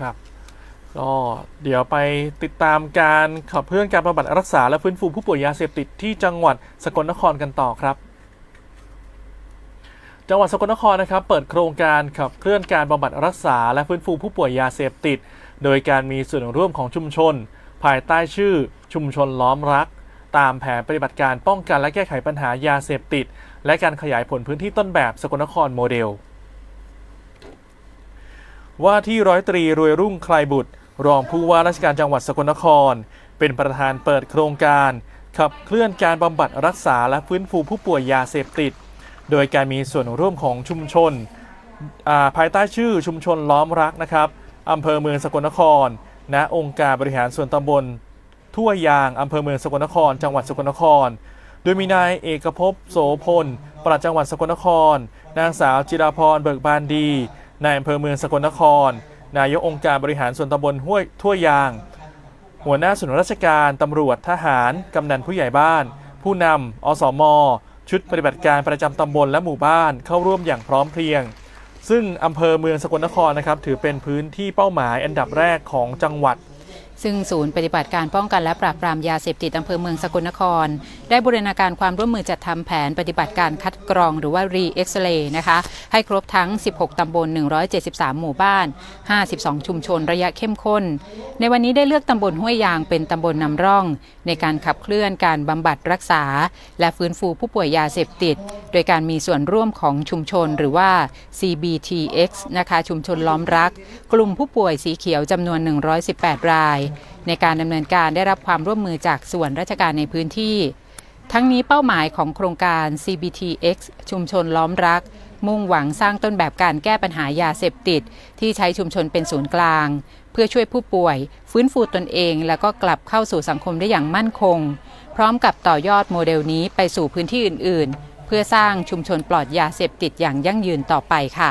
ครับ ก็เดี๋ยวไปติดตามการขับเคลื่อนการบำบัดรักษาและฟื้นฟูผู้ป่วยยาเสพติดที่จังหวัดสกลนครกันต่อครับจังหวัดสกลนครนะครับเปิดโครงการขับเคลื่อนการบำบัดรักษาและฟื้นฟูผู้ป่วยยาเสพติด โดยการมีส่วนร่วมของชุมชน ภายใต้ชื่อชุมชนล้อมรัก ตามแผนปฏิบัติการป้องกันและแก้ไขปัญหายาเสพติด และการขยายผลพื้นที่ต้นแบบสกลนครโมเดล ว่าที่ร้อยตรีรวยรุ่งใครบุตร รองผู้ว่าราชการจังหวัดสกลนคร เป็นประธานเปิดโครงการ ขับเคลื่อนการบำบัดรักษาและฟื้นฟูผู้ป่วยยาเสพติด โดยการมีส่วนร่วมของชุมชนาภายใต้ชื่อชุมชนล้อมรักนะครับอำเภอเมืองสกลนคร ณ องค์การบริหารส่วนตำบล ทั่วยางอำเภอเมืองสกลนคร จังหวัดสกลนคร โดยมีนายเอกภพโสพลปลัดจังหวัดสกลนคร นางสาวจิราพรเบิกบานดี นายอำเภอเมืองสกลนคร นายกองค์การบริหารส่วนตำบลห้วยทั่วยาง หัวหน้าส่วนราชการตำรวจทหาร กำนันผู้ใหญ่บ้าน ผู้นำอสม ชุดปฏิบัติการประจำตำบลและหมู่บ้านเข้าร่วมอย่างพร้อมเพรียง ซึ่งอำเภอเมืองสกลนครนะครับถือเป็นพื้นที่เป้าหมายอันดับแรกของจังหวัด ซึ่งศูนย์ปฏิบัติการป้องกันและปราบปรามยาเสพติดอำเภอเมืองสกลนคร ได้บูรณาการความร่วมมือจัดทำแผนปฏิบัติการคัดกรองหรือว่า re x ray นะคะ ให้ครบทั้ง 16 ตำบล 173 หมู่บ้าน 52 ชุมชนระยะเข้มข้น ในวันนี้ได้เลือกตำบลห้วยยางเป็นตำบลนำร่อง ในการขับเคลื่อนการบำบัดรักษา และฟื้นฟูผู้ป่วยยาเสพติด โดยการมีส่วนร่วมของชุมชนหรือว่า CBTX นะคะชุมชนล้อมรัก กลุ่มผู้ป่วยสีเขียวจำนวน 118 ราย ในการดำเนินการได้รับความร่วมมือจากส่วนราชการในพื้นที่ ทั้งนี้เป้าหมายของโครงการ CBTX ชุมชนล้อมรัก มุ่งหวังสร้างต้นแบบการแก้ปัญหายาเสพติด ที่ใช้ชุมชนเป็นศูนย์กลาง เพื่อช่วยผู้ป่วย ฟื้นฟูตนเอง แล้วก็กลับเข้าสู่สังคมได้อย่างมั่นคง พร้อมกับต่อยอดโมเดลนี้ไปสู่พื้นที่อื่น ๆ เพื่อสร้างชุมชนปลอดยาเสพติดอย่างยั่งยืนต่อไปค่ะ